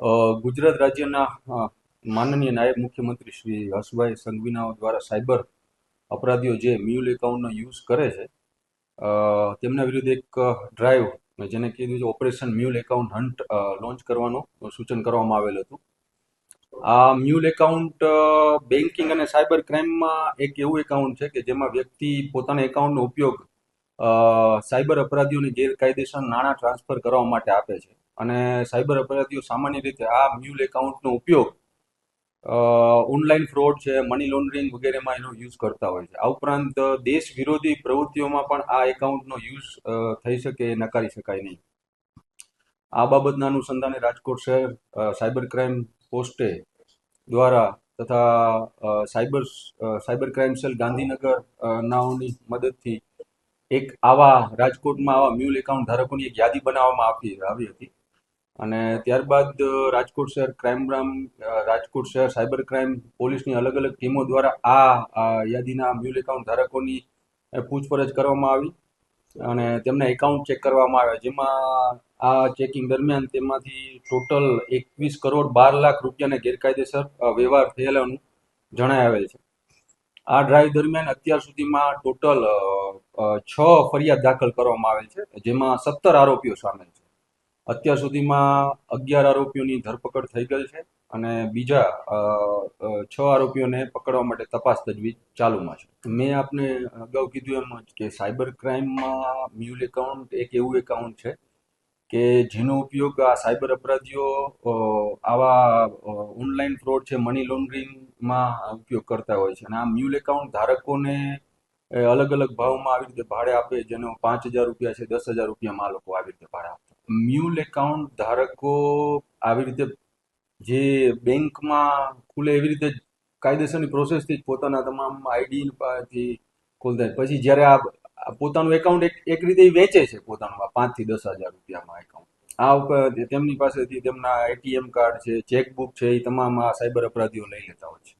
ગુજરાત રાજ્યના માનનીય નાયબ મુખ્યમંત્રી શ્રી હર્ષભાઈ સંઘવીનાઓ દ્વારા સાયબર અપરાધીઓ જે મ્યુલ એકાઉન્ટનો યુઝ કરે છે તેમના વિરુદ્ધ એક ડ્રાઈવ જેને કીધું છે operation mule account hunt launch કરવાનું સૂચન કરવામાં આવેલ હતું. આ મ્યુલ એકાઉન્ટ બેન્કિંગ અને સાયબર ક્રાઇમમાં એક એવું એકાઉન્ટ છે કે જેમાં વ્યક્તિ પોતાના એકાઉન્ટનો ઉપયોગ સાયબર અપરાધીઓને ગેરકાયદેસર નાણાં ટ્રાન્સફર કરવા માટે આપે છે. અને સાયબર અપરાધીઓ સામાન્ય રીતે આ મ્યુલ એકાઉન્ટનો ઉપયોગ ઓનલાઈન ફ્રોડ છે, મની લોન્ડરિંગ વગેરેમાં એનો યુઝ કરતા હોય છે. આ ઉપરાંત દેશ વિરોધી પ્રવૃત્તિઓમાં પણ આ એકાઉન્ટનો યુઝ થઈ શકે, નકારી શકાય નહીં. આ બાબતના અનુસંધાને રાજકોટ શહેર સાયબર ક્રાઇમ પોસ્ટે દ્વારા તથા cyber cyber crime cell Gandhinagar નાઓની મદદથી એક આવા રાજકોટમાં આવા મ્યુલ એકાઉન્ટ ધારકોની એક યાદી બનાવવામાં આવી આવી હતી. અને ત્યારબાદ રાજકોટ શહેર ક્રાઇમ બ્રાન્ચ રાજકોટ શહેર સાયબર ક્રાઇમ પોલીસની અલગ અલગ ટીમો દ્વારા આ યાદીના મ્યુલ એકાઉન્ટ ધારકોની પૂછપરછ કરવામાં આવી અને તેમના એકાઉન્ટ ચેક કરવામાં આવ્યા. જેમાં આ ચેકિંગ દરમિયાન તેમાંથી ટોટલ એકવીસ કરોડ બાર લાખ રૂપિયાના ગેરકાયદેસર વ્યવહાર થયેલાનું જણાય આવેલ છે. આ ડ્રાઈવ દરમિયાન અત્યાર સુધીમાં ટોટલ છ ફરિયાદ દાખલ કરવામાં આવેલ છે, જેમાં સત્તર આરોપીઓ સામેલ છે. અત્યાર સુધીમાં અગિયાર આરોપીઓની ધરપકડ થઈ ગઈ છે અને બીજા છ આરોપીઓને પકડવા માટે તપાસ તજવીજ ચાલુમાં છે. મેં આપને અગાઉ કીધું એમ જ કે સાયબર ક્રાઇમમાં મ્યુલ એકાઉન્ટ એક એવું એકાઉન્ટ છે કે જેનો ઉપયોગ આ સાયબર અપરાધીઓ આવા ઓનલાઈન ફ્રોડ છે, મની લોન્ડરિંગમાં ઉપયોગ કરતા હોય છે. અને આ મ્યુલ એકાઉન્ટ ધારકોને અલગ અલગ ભાવમાં આવી રીતે ભાડે આપે, જેનો પાંચ હજાર રૂપિયા છે, દસ હજાર રૂપિયામાં આ લોકો આવી રીતે ભાડે આપતા મ્યુલ એકાઉન્ટ ધારકો આવી રીતે જે બેંકમાં ખુલે એવી રીતે કાયદેસરની પ્રોસેસથી જ પોતાના તમામ આઈડી થી ખોલતા. પછી જ્યારે આ આ પોતાનું એકાઉન્ટ એક એક રીતે વેચે છે પોતાનું આ પાંચથી દસ હજાર રૂપિયામાં એકાઉન્ટ આ ઉપર તેમની પાસેથી તેમના એટીએમ કાર્ડ છે ચેકબુક છે એ તમામ આ સાયબર અપરાધીઓ લઈ લેતા હોય છે